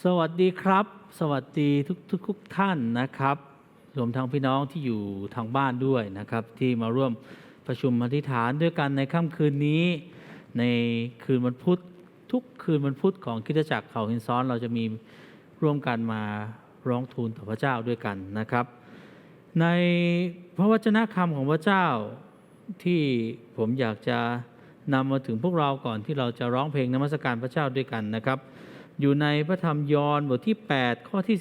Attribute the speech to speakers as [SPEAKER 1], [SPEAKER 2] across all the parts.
[SPEAKER 1] สวัสดีครับ สวัสดีทุกทุกทุกท่านนะครับ รวมทั้งพี่น้องที่อยู่ทางบ้านด้วยนะครับ ที่มาร่วมประชุมอธิษฐานด้วยกันในค่ำคืนนี้ ในคืนวันพุธทุกคืนวันพุธของคริสตจักรเขาหินซ้อนเราจะมีร่วมกันมาร้องทูลต่อพระเจ้าด้วยกันนะครับ ในพระวจนะคำของพระเจ้าที่ผมอยากจะนำมาถึงพวกเราก่อนที่เราจะร้องเพลงนมัสการพระเจ้าด้วยกันนะครับ อยู่ในพระธรรมยอห์นบทที่ 8 ข้อที่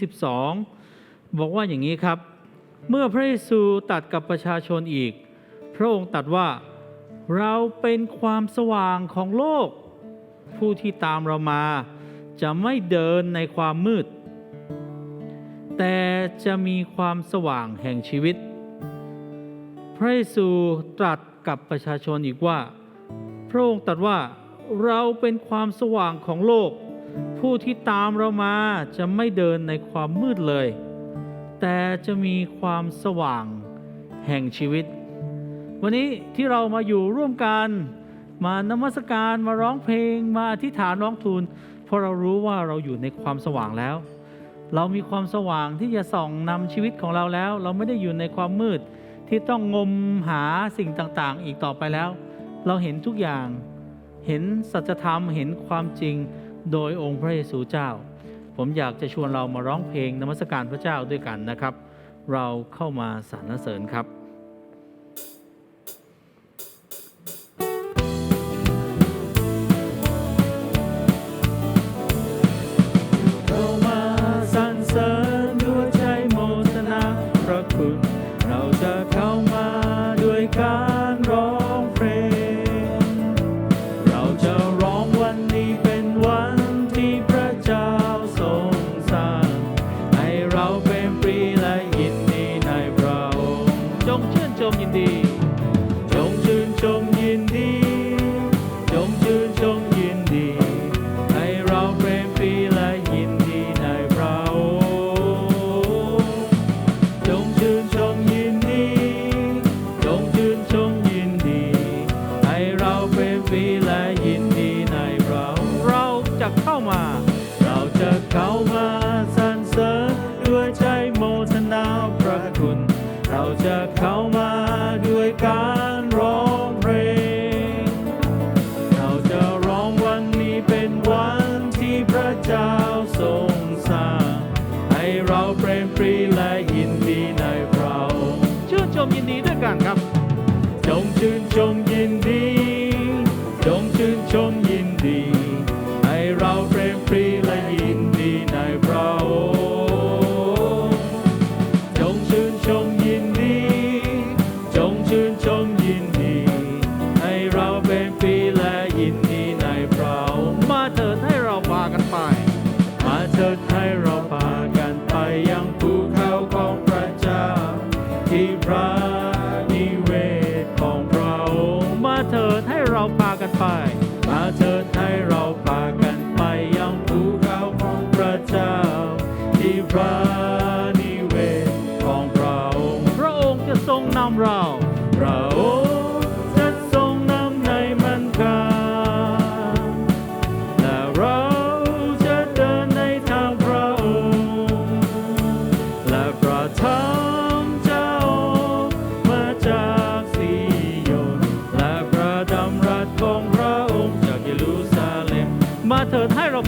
[SPEAKER 1] 12 บอกว่าอย่างนี้ครับ เมื่อพระเยซูตัดกับประชาชนอีก พระองค์ตรัดว่าเราเป็นความสว่างของโลก ผู้ที่ตามเรามา จะไม่เดินในความมืด แต่จะมีความสว่างแห่งชีวิต พระเยซูตรัสกับประชาชนอีกว่า พระองค์ตรัสว่าเราเป็นความสว่างของโลก ผู้ที่ตามเรามาจะไม่เดินในความมืดเลย แต่จะมีความสว่างแห่งชีวิต วันนี้ที่เรามาอยู่ร่วมกัน มานมัสการมาร้องเพลงมาอธิษฐานร้องทูลเพราะเรารู้ว่าเราอยู่ในความสว่างแล้ว เรามีความสว่างที่จะส่องนำชีวิตของเราแล้ว เราไม่ได้อยู่ในความมืดที่ต้องงมหาสิ่งต่างๆ อีกต่อไปแล้ว เราเห็นทุกอย่างเห็นสัจธรรมเห็นความจริง โดยองค์พระเยซูเจ้า ผมอยากจะชวนเรามาร้องเพลงนมัสการพระเจ้าด้วยกันนะครับ เราเข้ามาสรรเสริญครับ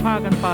[SPEAKER 1] พากันไป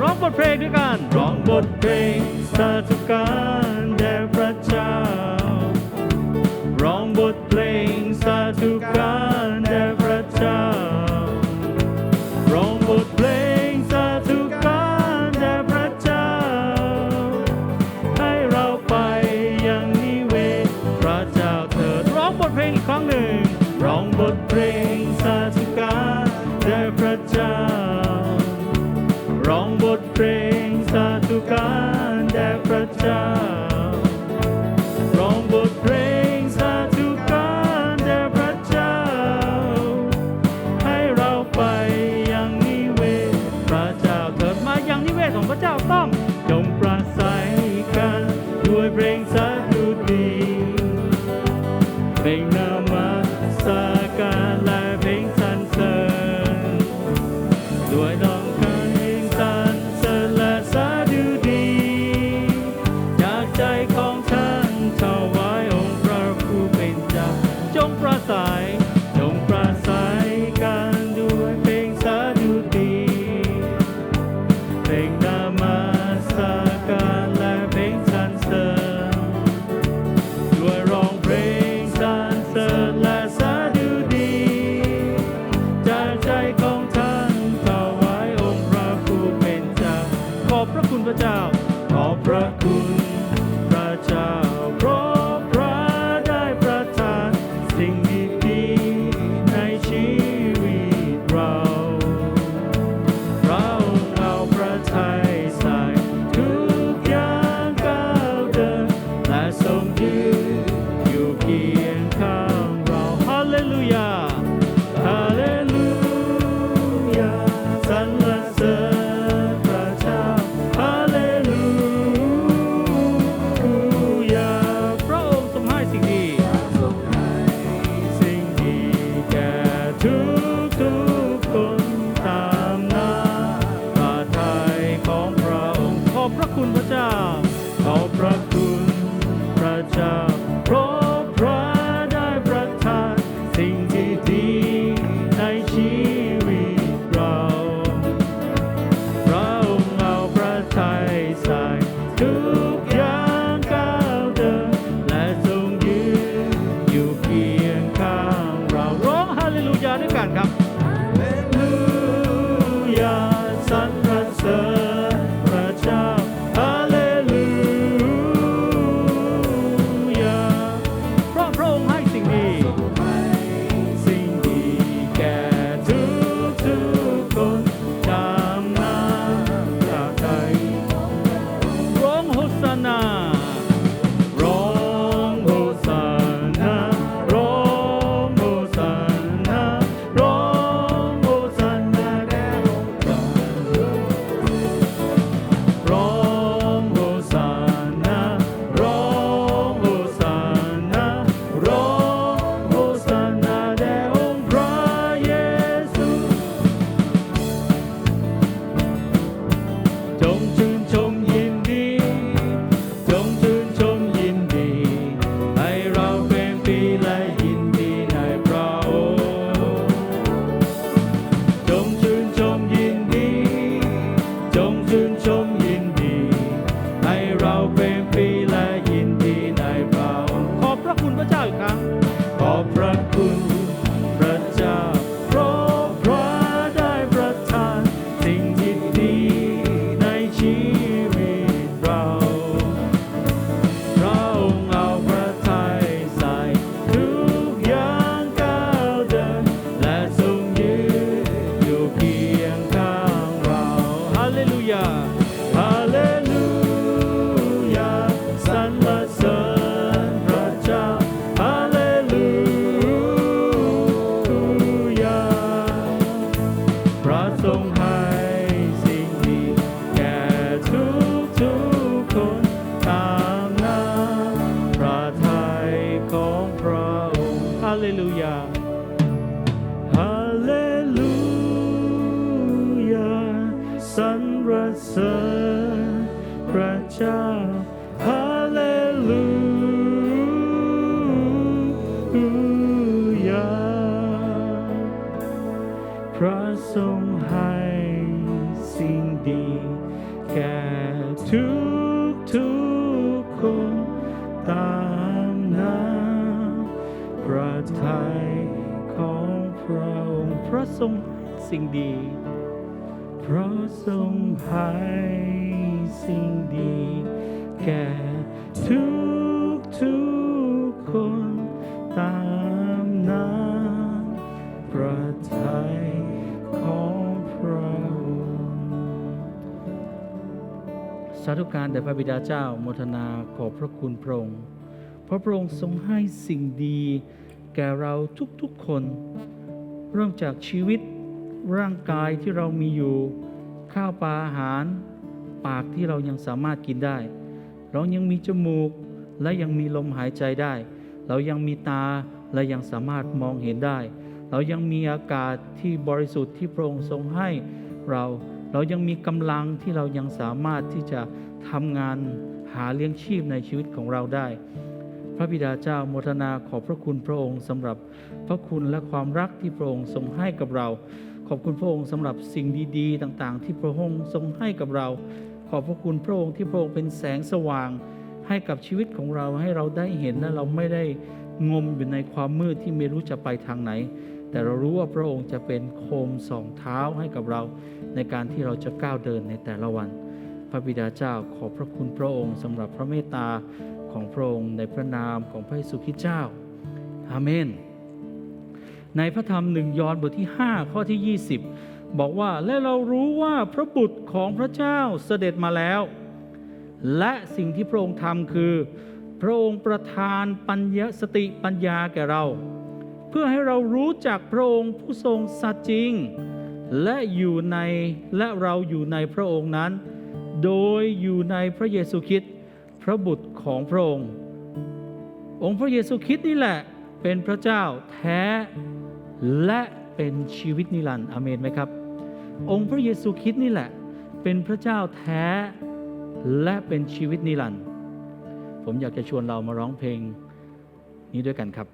[SPEAKER 1] ร้องบทเพลงด้วยกัน ร้องบทเพลงสาธุการแด่พระเจ้า ร้องบทเพลงสาธุการ Bro. ขอบพระคุณพระเจ้า ขอบพระคุณ No. เลลูยา ฮาเลลูยาสรรเสริญพระเจ้า สิ่งดีพราะทรงให้สิ่งดี แก่ทุกทุกๆคนตามน้ำพระทัยของพระองค์สาธุการแด่พระบิดาเจ้าโมทนาขอบพระคุณพระองค์เพราะพระองค์ทรงให้สิ่งดี แก่เราทุกๆคน เริ่มจากชีวิต ร่างกายที่เรามีอยู่ ข้าวปลาอาหาร ปากที่เรายังสามารถกินได้ เรายังมีจมูกและยังมีลมหายใจได้ เรายังมีตาและยังสามารถมองเห็นได้ เรายังมีอากาศที่บริสุทธิ์ที่พระองค์ทรงให้เรา เรายังมีกำลังที่เรายังสามารถที่จะทำงานหาเลี้ยงชีพในชีวิตของเราได้ พระบิดาเจ้าโมทนาขอบพระคุณพระองค์สำหรับพระคุณและความรักที่พระองค์ทรงให้กับเรา ขอบคุณพระองค์สำหรับสิ่งดีๆ ต่างๆ ที่พระองค์ทรงให้กับเรา ขอบพระคุณพระองค์ที่พระองค์เป็นแสงสว่าง ให้กับชีวิตของเราให้เราได้เห็นและเราไม่ได้งมอยู่ในความมืดที่ไม่รู้จะไปทางไหน แต่เรารู้ว่าพระองค์จะเป็นโคมสองเท้าให้กับเรา ในการที่เราจะก้าวเดินในแต่ละวัน พระบิดาเจ้าขอบพระคุณพระองค์สำหรับพระเมตตา ของพระองค์ในพระนามของพระเยซูคริสต์เจ้า อาเมน ในพระธรรมหนึ่งยอห์นบทที่ 5 ข้อที่ 20 บอกว่าและเรารู้ว่าพระบุตรของพระเจ้าเสด็จมาแล้ว และสิ่งที่พระองค์ทำคือ พระองค์ประทานปัญญาสติปัญญาแก่เรา เพื่อให้เรารู้จักพระองค์ผู้ทรงสัตย์จริง และอยู่ในและเราอยู่ในพระองค์นั้น โดยอยู่ในพระเยซูคริสต์ พระบุตรของพระองค์ องค์พระเยซูคริสต์นี่แหละเป็นพระเจ้าแท้และเป็นชีวิตนิรันดร์อเมนไหมครับ องค์พระเยซูคริสต์นี่แหละ เป็นพระเจ้าแท้และเป็นชีวิตนิรันดร์ผมอยากจะชวนเรามาร้องเพลงนี้ด้วยกันครับ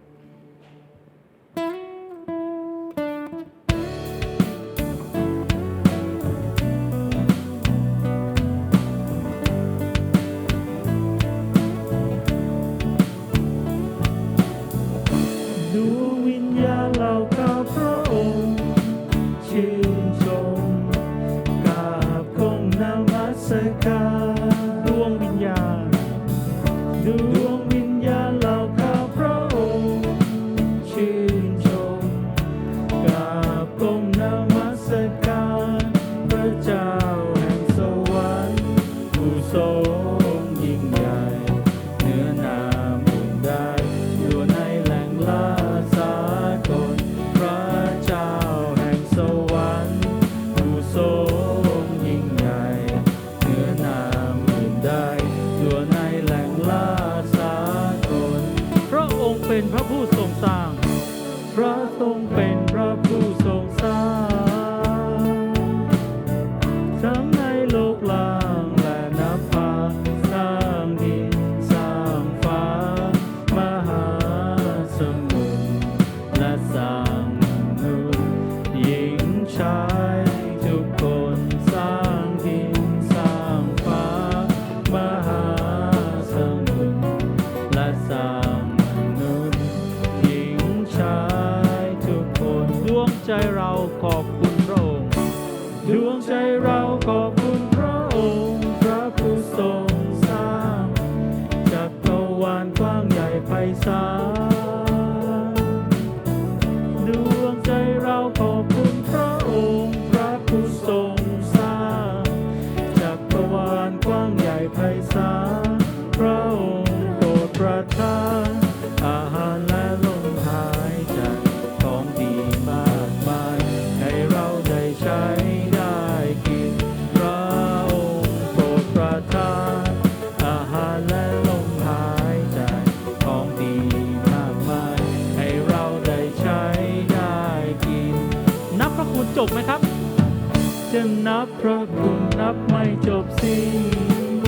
[SPEAKER 1] จะนับพระคุณนับไม่จบสิ้น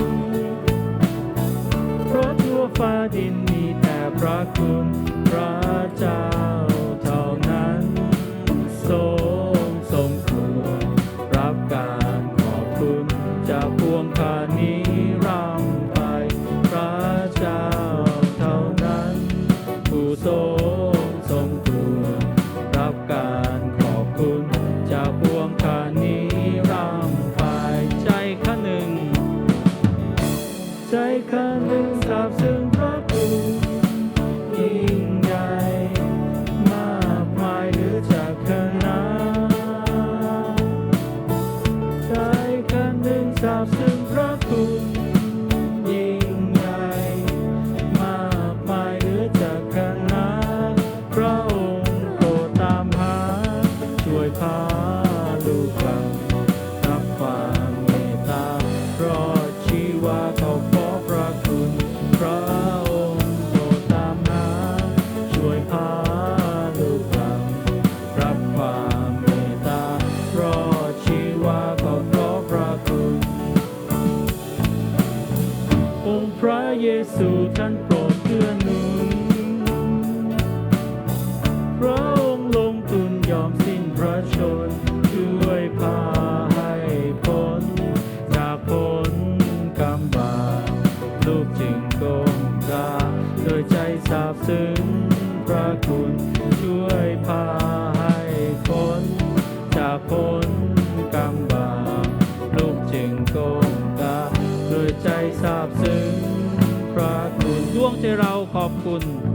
[SPEAKER 1] เพราะทั่วฟ้าดินมีแต่พระคุณพระเจ้า Jesus and pray. you.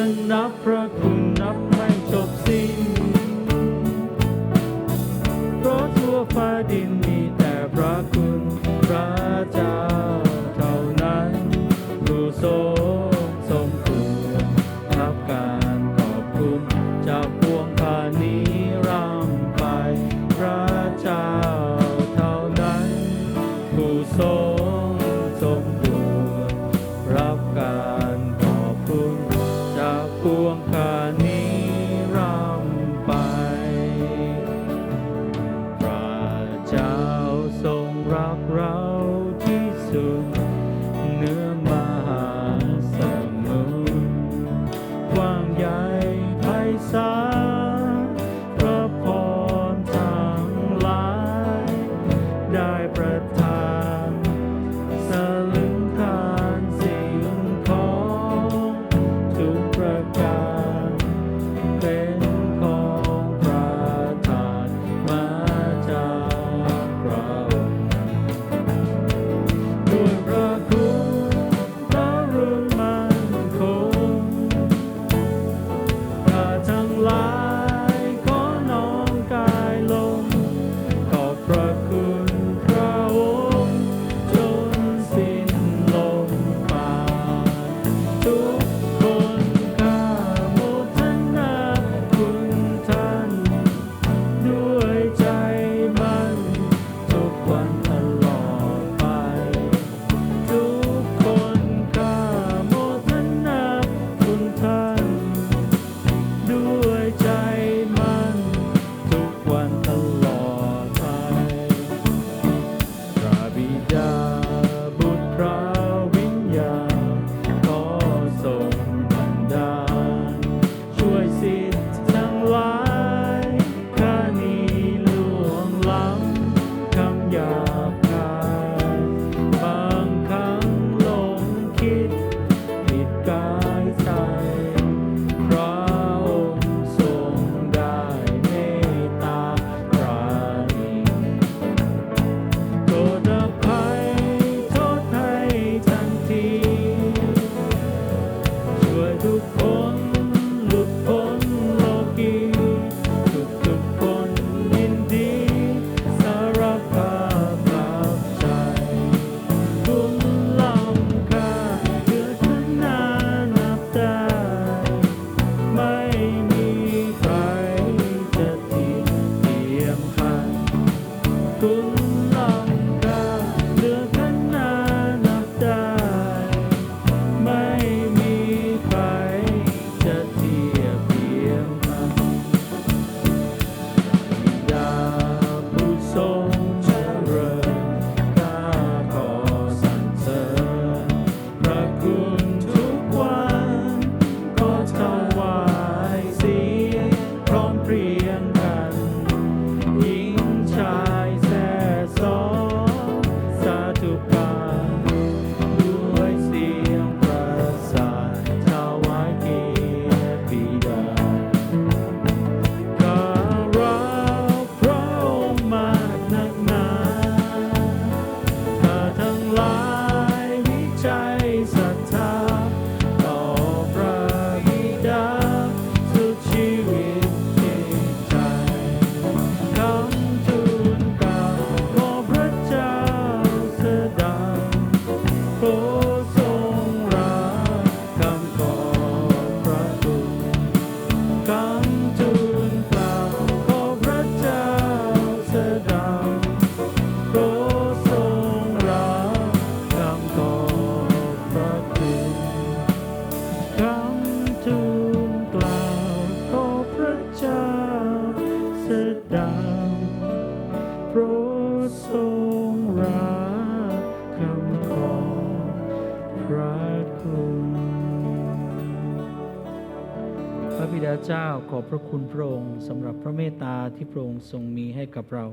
[SPEAKER 1] จะนับพระคุณนับไม่จบสิ้น เพราะทั่วฟ้าดินมีแต่พระคุณพระ yeah. สำหรับพระเมตตาที่พระองค์ทรงมีให้กับเรา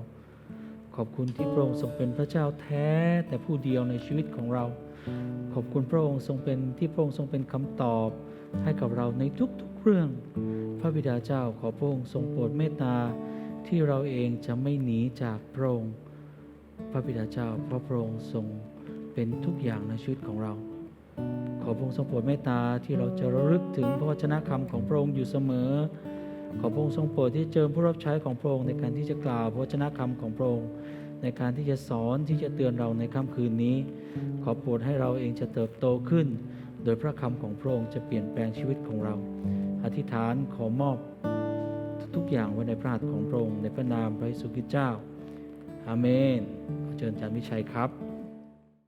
[SPEAKER 1] ขอบคุณที่พระองค์ทรงเป็นพระเจ้าแท้แต่ผู้เดียวในชีวิตของเรา ขอบคุณพระองค์ทรงเป็นที่พระองค์ทรงเป็นคำตอบให้กับเราในทุกๆเรื่อง พระบิดาเจ้าขอพระองค์ทรงโปรดเมตตาที่เราเองจะไม่หนีจากพระองค์ พระบิดาเจ้าเพราะพระองค์ทรงเป็นทุกอย่างในชีวิตของเรา ขอพระองค์ทรงโปรดเมตตาที่เราจะระลึกถึงพระวจนะคำของพระองค์อยู่เสมอ ขอพระองค์ทรงโปรดที่เจิมผู้รับใช้ของพระองค์ในการที่จะกล่าวพระวจนะคำของพระองค์ในการที่จะสอนที่จะเตือนเราในค่ำคืนนี้ ขอโปรดให้เราเองจะเติบโตขึ้น โดยพระคำของพระองค์จะเปลี่ยนแปลงชีวิตของเรา อธิษฐานขอมอบทุกอย่างไว้ในพระหัตถ์ของพระองค์ในพระนามพระเยซูคริสต์เจ้าอาเมนขอเชิญอาจารย์วิชัยครับ